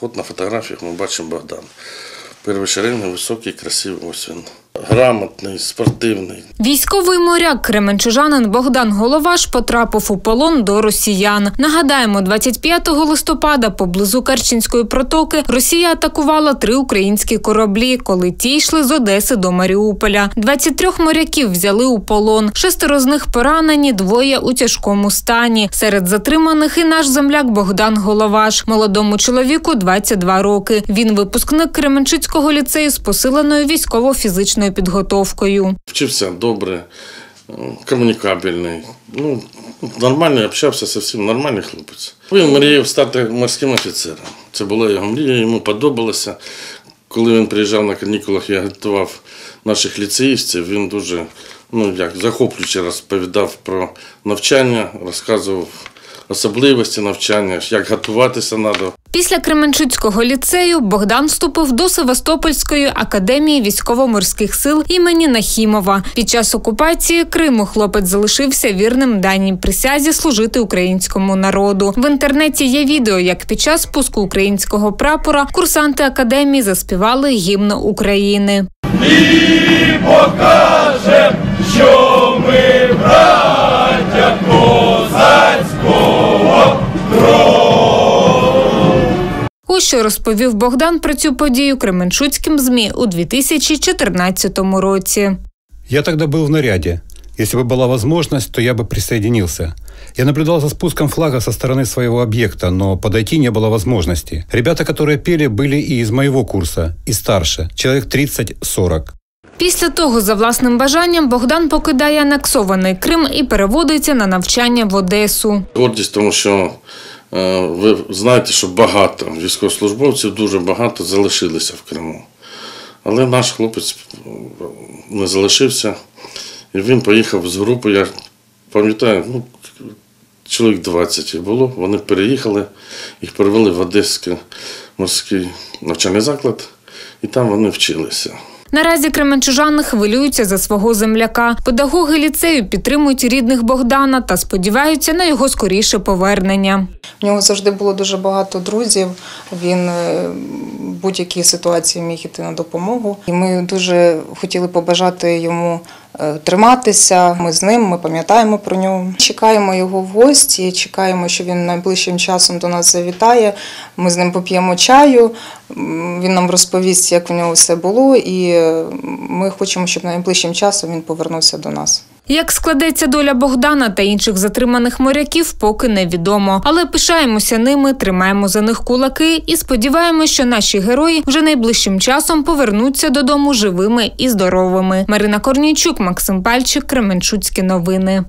От на фотографіях ми бачимо Богдан. Перший високий, красивий, ось він. Грамотний, спортивний. Військовий моряк кременчужанин Богдан Головаш потрапив у полон до росіян. Нагадаємо, 25 листопада поблизу Керченської протоки Росія атакувала три українські кораблі, коли ті йшли з Одеси до Маріуполя. 23 моряків взяли у полон. Шестеро з них поранені, двоє у тяжкому стані. Серед затриманих і наш земляк Богдан Головаш. Молодому чоловіку 22 роки. Він випускник Кременчуцького ліцею з посиленою військово-фізичною підготовкою. Вчився добре, комунікабельний. Ну, нормально общався зі всім, нормальний хлопець. Він мріяв стати морським офіцером. Це була його мрія, йому подобалося. Коли він приїжджав на канікулах, я готував наших ліцеївців, він дуже ну, як, захоплююче розповідав про навчання, розказував особливості навчання, як готуватися треба. Після Кременчуцького ліцею Богдан вступив до Севастопольської академії військово-морських сил імені Нахімова. Під час окупації Криму хлопець залишився вірним даній присязі служити українському народу. В інтернеті є відео, як під час спуску українського прапора курсанти академії заспівали гімн України. Ось що розповів Богдан про цю подію Кременчуцьким ЗМІ у 2014 році. Я тогда был в наряде. Если бы была возможность, то я бы присоединился. Я наблюдал за спуском флага со стороны своего объекта, но подойти не было возможности. Ребята, которые пели, были и из моего курса, и старше, человек 30-40. Після того, за власним бажанням, Богдан покидає анексований Крим і переводиться на навчання в Одесу. Гордість, тому що е, ви знаєте, що багато військовослужбовців, дуже багато залишилися в Криму. Але наш хлопець е, не залишився. І він поїхав з групи, я пам'ятаю, ну, чоловік 20 їх було. Вони переїхали, їх перевели в Одеський морський навчальний заклад, і там вони вчилися. Наразі кременчужани хвилюються за свого земляка. Педагоги ліцею підтримують рідних Богдана та сподіваються на його скоріше повернення. В нього завжди було дуже багато друзів. Він е, будь-якій ситуації міг іти на допомогу. І ми дуже хотіли побажати йому триматися. Ми з ним, ми пам'ятаємо про нього. Чекаємо його в гості, чекаємо, що він найближчим часом до нас завітає. Ми з ним поп'ємо чаю. Він нам розповість, як в нього все було, і е, ми хочемо, щоб найближчим часом він повернувся до нас. Як складеться доля Богдана та інших затриманих моряків, поки невідомо. Але пишаємося ними, тримаємо за них кулаки і сподіваємося, що наші герої вже найближчим часом повернуться додому живими і здоровими. Марина Корнійчук, Максим Пальчик, Кременчуцькі новини.